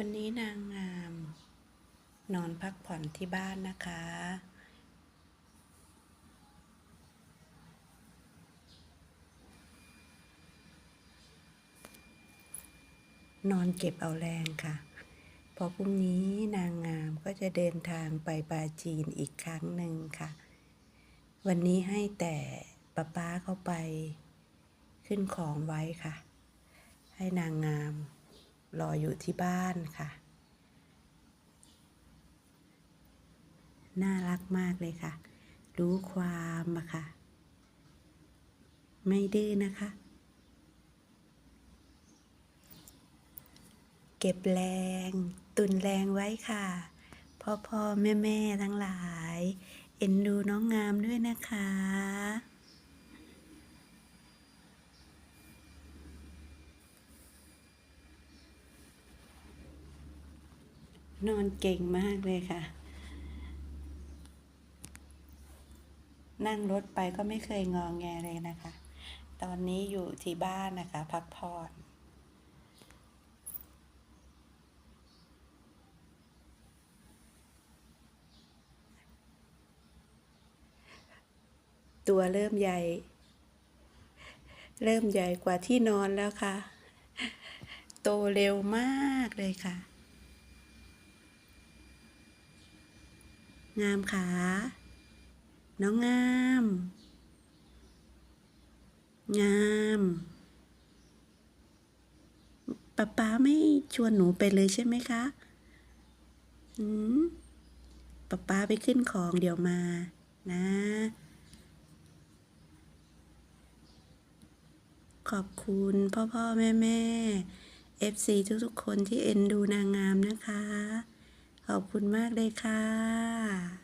วันนี้นางงาม นอนพักผ่อนที่บ้านนะคะ นอนเก็บเอาแรงค่ะ พอพรุ่งนี้นางงามก็จะเดินทางไปปาจีนอีกครั้งหนึ่งค่ะ วันนี้ให้แต่ป้าป้าเข้าไป ขึ้นของไว้ค่ะ ให้นางงาม รออยู่ที่บ้านค่ะ น่ารักมากเลยค่ะ รู้ความอะค่ะ ไม่ดื้อนะคะ เก็บแรง ตุนแรงไว้ค่ะพ่อพ่อแม่แม่ทั้งหลาย เอ็นดูน้องงามด้วยนะคะ นอนเก่งมากเลยค่ะ นั่งรถไปก็ไม่เคยงองแงเลยนะคะ ตอนนี้อยู่ที่บ้านนะคะ พักผ่อนตัวเริ่มใหญ่ เริ่มใหญ่กว่าที่นอนแล้วค่ะ โตเร็วมากเลยค่ะ งามขา น้องงาม งามป๊าป๊าไม่ชวนหนูไปเลยใช่ไหมคะอืมป๊าป๊าไปขึ้นของเดี๋ยวมานะ ขอบคุณพ่อพ่อแม่แม่ FC ทุกๆคนที่เอ็นดูนางงามนะคะ ขอบคุณมากเลยค่ะ